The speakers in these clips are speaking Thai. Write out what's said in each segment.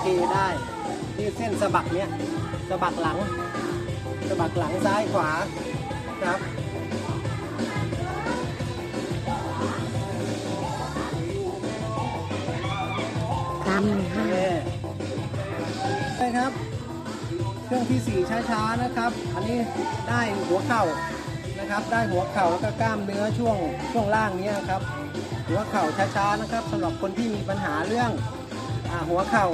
เคได้ นี่เส้นสะบักเนี้ยสะบักหลังสะบักหลังซ้ายขวาครับสามหนึ่งห้าโอเคไปครับ เครื่องที่สี่ช้าๆนะครับ อันนี้ได้หัวเข่านะครับ ได้หัวเข่าแล้วก็กล้ามเนื้อช่วงช่วงล่างเนี้ยครับ หัวเข่าช้าๆนะครับสำหรับคนที่มีปัญหาเรื่องอ่าหัวเข่า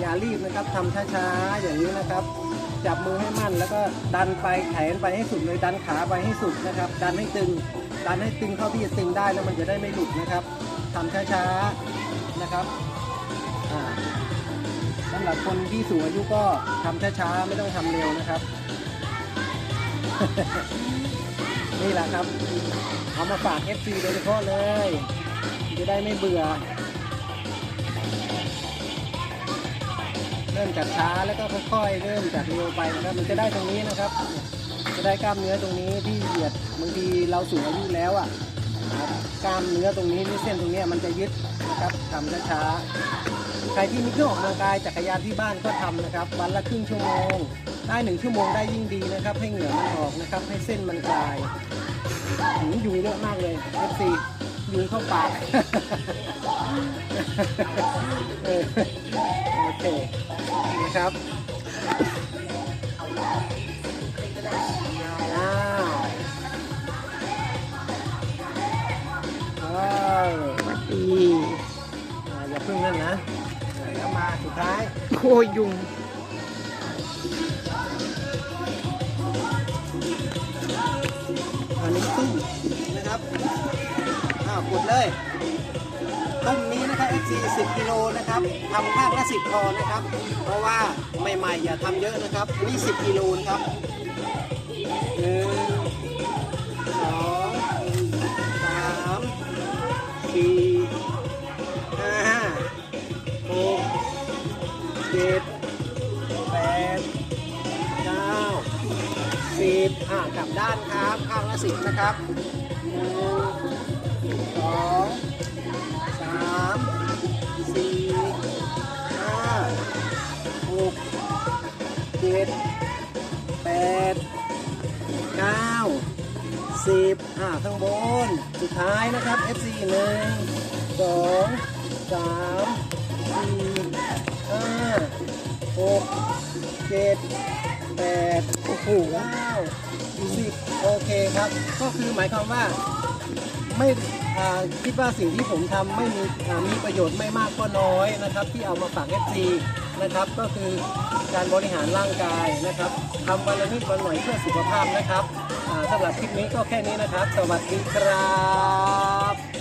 อย่ารีบนะครับทำช้าๆอย่างนี้นะครับ จับมือให้มั่นแล้วก็ดันไปแขนไปให้สุดเลยดันขาไปให้สุดนะครับ ดันให้ตึง ดันให้ตึงเข้าที่จะตึงได้แล้วมันจะได้ไม่หลุดนะครับทำช้าๆนะครับอ่าสำหรับคนที่สูงอายุก็ทำช้าๆไม่ต้องทำเร็วนะครับ นี่แหละครับเอามาฝาก FC โดยเฉพาะเลย จะได้ไม่เบื่อ เริ่มจากช้าแล้วก็ค่อยๆ เริ่มจากเร็วไปนะครับ มันจะได้ตรงนี้นะครับ จะได้กล้ามเนื้อตรงนี้ที่เหยียดบางทีเราสูงอายุแล้วอะนะกล้ามเนื้อตรงนี้นี่เส้นตรงนี้มันจะยึดนะครับทำช้าๆใครที่มีเครื่องออกกำลังกายจักรยานที่บ้านก็ทำนะครับ วันละครึ่งชั่วโมง ได้หนึ่งชั่วโมงได้ยิ่งดีนะครับ ให้เหงื่อมันออกนะครับ ให้เส้นมันคลายหืมยุงเยอะมากเลย F4 ยุงเข้าปากโอเค ครับอ้าวอ้าวสวัสดีอ่าอย่าพึ่งนั่นนะอ่าแล้วมาสุดท้ายโอ้ยยุงอันนี้ตุ้มนะครับอ้าวกดเลยตุ้มนี้นะครับ FC 10กิโลนะครับทำข้างละ10พอนะครับ เพราะว่าใหม่ๆอย่าทำเยอะนะครับนนี่10กิโลนะครับหนึ่งสองสามสี่ห้าหกเจ็ดแปดเก้าสิบอ่ากลับด้านครับ ข้างละสิบนะครับ จ็ดแปดเก้าสิบอ่าข้างบน สุดท้ายนะครับ FC หนึ่งสองสามสี่ห้าหกเจ็ดแปดโอ้โหเก้าสิบโอเคครับ ก็คือหมายความว่าไม่คิดว่าสิ่งที่ผมทำไม่มีมีประโยชน์ไม่มากก็น้อยนะครับ ที่เอามาฝาก FC นะครับ ก็คือการบริหารร่างกายนะครับทำวันละนิดวันหน่อยเพื่อสุขภาพนะครับสำหรับคลิปนี้ก็แค่นี้นะครับ สวัสดีครับ